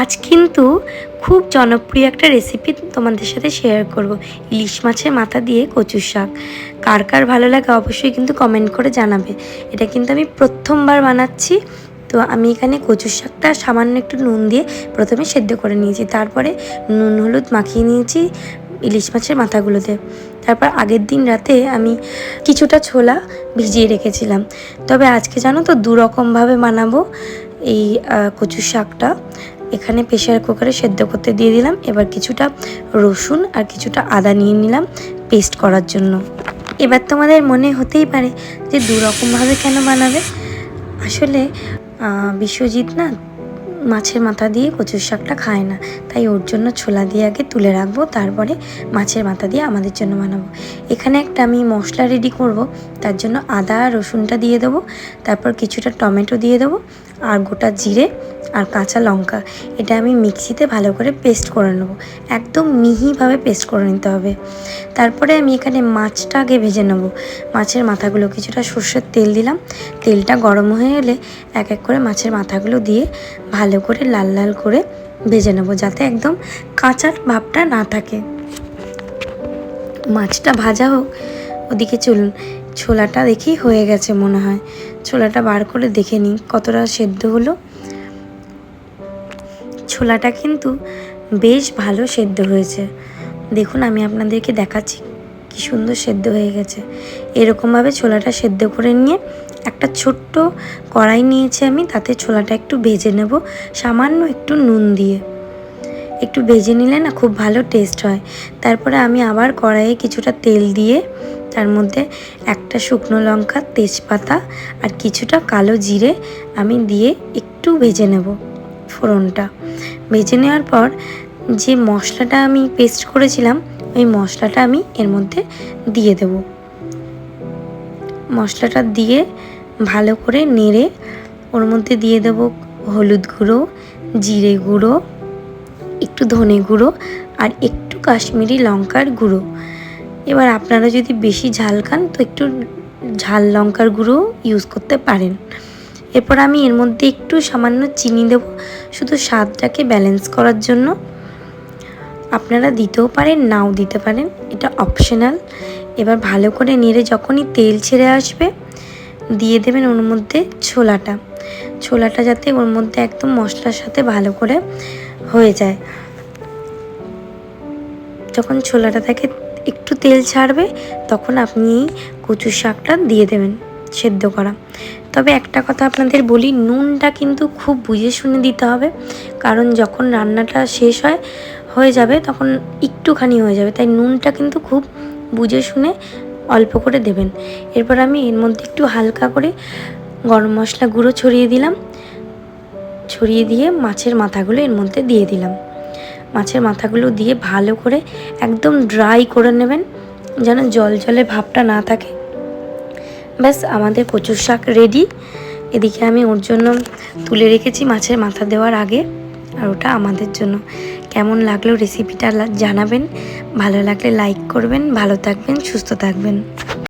আজ কিন্তু খুব জনপ্রিয় একটা রেসিপি তোমাদের সাথে শেয়ার করব। ইলিশ মাছের মাথা দিয়ে কচুর শাক। কার কার ভালো লাগে অবশ্যই কিন্তু কমেন্ট করে জানাবে। এটা কিন্তু আমি প্রথমবার বানাচ্ছি। তো আমি এখানে কচুর শাকটা সামান্য একটু নুন দিয়ে প্রথমে সেদ্ধ করে নিয়েছি। তারপরে নুন, হলুদ মাখিয়ে নিয়েছি ইলিশ মাছের মাথাগুলোতে। তারপর আগের দিন রাতে আমি কিছুটা ছোলা ভিজিয়ে রেখেছিলাম। তবে আজকে জানো তো দুরকমভাবে বানাবো এই কচুর শাকটা। এখানে প্রেশার কুকারে সেদ্ধ করতে দিয়ে দিলাম। এবার কিছুটা রসুন আর কিছুটা আদা নিয়ে নিলাম পেস্ট করার জন্য। এবার তোমাদের মনে হতেই পারে যে দু রকমভাবে কেন বানাবে? আসলে বিশ্বজিৎ না মাছের মাথা দিয়ে কচুর শাকটা খায় না। তাই ওর জন্য ছোলা দিয়ে আগে তুলে রাখব, তারপরে মাছের মাথা দিয়ে আমাদের জন্য বানাবো। এখানে একটা আমি মশলা রেডি করব, তার জন্য আদা রসুনটা দিয়ে দেবো, তারপর কিছুটা টমেটো দিয়ে দেবো আর গোটা জিরে আর কাঁচা লঙ্কা। এটা আমি মিক্সিতে ভালো করে পেস্ট করে নেব। একদম মিহিভাবে পেস্ট করে নিতে হবে। তারপরে আমি এখানে মাছটা আগে ভেজে নেব। মাছের মাথাগুলো কিছুটা সর্ষের তেল দিলাম। তেলটা গরম হয়ে এলে এক এক করে মাছের মাথাগুলো দিয়ে ভালো করে লাল লাল করে ভেজে নেব যাতে একদম কাঁচার ভাবটা না থাকে। মাছটা ভাজা হোক, ওদিকে চলুন। ছোলাটা দেখি হয়ে গেছে মনে হয়। ছোলাটা বার করে দেখে নিই, কতটা সেদ্ধ হলো। ছোলাটা কিন্তু বেশ ভালো সেদ্ধ হয়েছে। দেখুন, আমি আপনাদেরকে দেখাচ্ছি কি সুন্দর সেদ্ধ হয়ে গেছে। এরকমভাবে ছোলাটা সেদ্ধ করে নিয়ে একটা ছোট্ট কড়াই নিয়েছি আমি, তাতে ছোলাটা একটু ভেজে নেব, সামান্য একটু নুন দিয়ে। একটু ভেজে নিলে না খুব ভালো টেস্ট হয়। তারপরে আমি আবার কড়াইয়ে কিছুটা তেল দিয়ে তার মধ্যে একটা শুকনো লঙ্কা, তেজপাতা আর কিছুটা কালো জিরে আমি দিয়ে একটু ভেজে নেব ফোড়নটা। ভেজে নেওয়ার পর যে মশলাটা আমি পেস্ট করেছিলাম, ওই মশলাটা আমি এর মধ্যে দিয়ে দেব। মশলাটা দিয়ে ভালো করে নেড়ে ওর মধ্যে দিয়ে দেব হলুদ গুঁড়ো, জিরে গুঁড়ো, একটু ধনে গুঁড়ো আর একটু কাশ্মীরি লঙ্কার গুঁড়ো। এবার আপনারা যদি বেশি ঝাল খান, তো একটু ঝাল লঙ্কার গুঁড়ো ইউজ করতে পারেন। এরপর আমি এর মধ্যে একটু সামান্য চিনি দেব, শুধু স্বাদটাকে ব্যালেন্স করার জন্য। আপনারা দিতেও পারেন, নাও দিতে পারেন, এটা অপশনাল এবার ভালো করে নেড়ে যখনই তেল ছেড়ে আসবে, দিয়ে দেবেন ওর মধ্যে ছোলাটা। ছোলাটা যাতে ওর মধ্যে একদম মশলার সাথে ভালো করে হয়ে যায়। যখন ছোলাটা থেকে তেল ছাড়বে, তখন আপনি কচু শাকটা দিয়ে দেবেন, সেদ্ধ করা। তবে একটা কথা আপনাদের বলি, নুনটা কিন্তু খুব বুঝে শুনে দিতে হবে, কারণ যখন রান্নাটা শেষ হয়, হয়ে যাবে, তখন একটুখানি হয়ে যাবে, তাই নুনটা কিন্তু খুব বুঝে শুনে অল্প করে দেবেন। এরপর আমি এর মধ্যে একটু হালকা করে গরম মশলা গুঁড়ো ছড়িয়ে দিলাম, ছড়িয়ে দিয়ে মাছের মাথাগুলো এর মধ্যে দিয়ে দিলাম। মাছের মাথাগুলো দিয়ে ভালো করে একদম ড্রাই করে নেবেন, যেন জল জলে ভাবটা না থাকে। ব্যাস, আমাদের কচুর শাক রেডি এদিকে আমি ওর জন্য তুলে রেখেছি মাছের মাথা দেওয়ার আগে, আর ওটা আমাদের জন্য। কেমন লাগল রেসিপিটা জানাবেন। ভালো লাগলে লাইক করবেন, ভালো থাকবেন, সুস্থ থাকবেন।